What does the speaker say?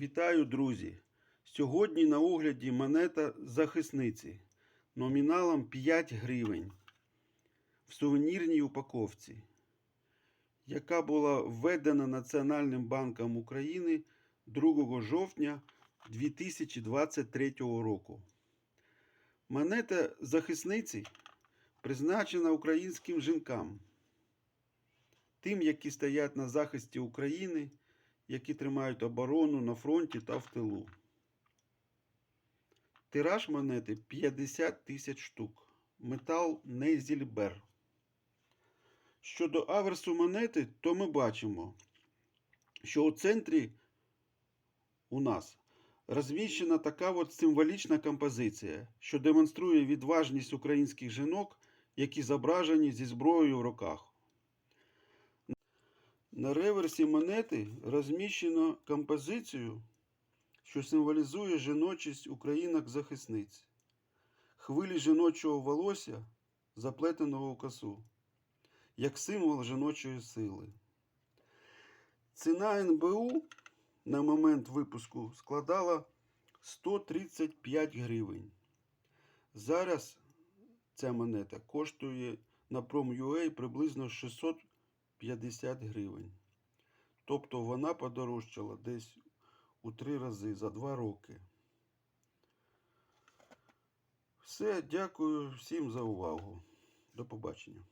Вітаю, друзі! Сьогодні на огляді монета захисниці номіналом 5 гривень в сувенірній упаковці, яка була введена Національним банком України 2 жовтня 2023 року. Монета захисниці призначена українським жінкам, тим, які стоять на захисті України які тримають оборону на фронті та в тилу. Тираж монети 50 тисяч штук. Метал Нейзільбер. Щодо аверсу монети, то ми бачимо, що у центрі у нас розміщена така от символічна композиція, що демонструє відважність українських жінок, які зображені зі зброєю в руках. На реверсі монети розміщено композицію, що символізує жіночість українок-захисниць, хвилі жіночого волосся, заплетеного у косу, як символ жіночої сили. Ціна НБУ на момент випуску складала 135 гривень. Зараз ця монета коштує на Prom.ua приблизно 600 50 гривень. Тобто вона подорожчала десь у три рази за два роки. Все, дякую всім за увагу. До побачення.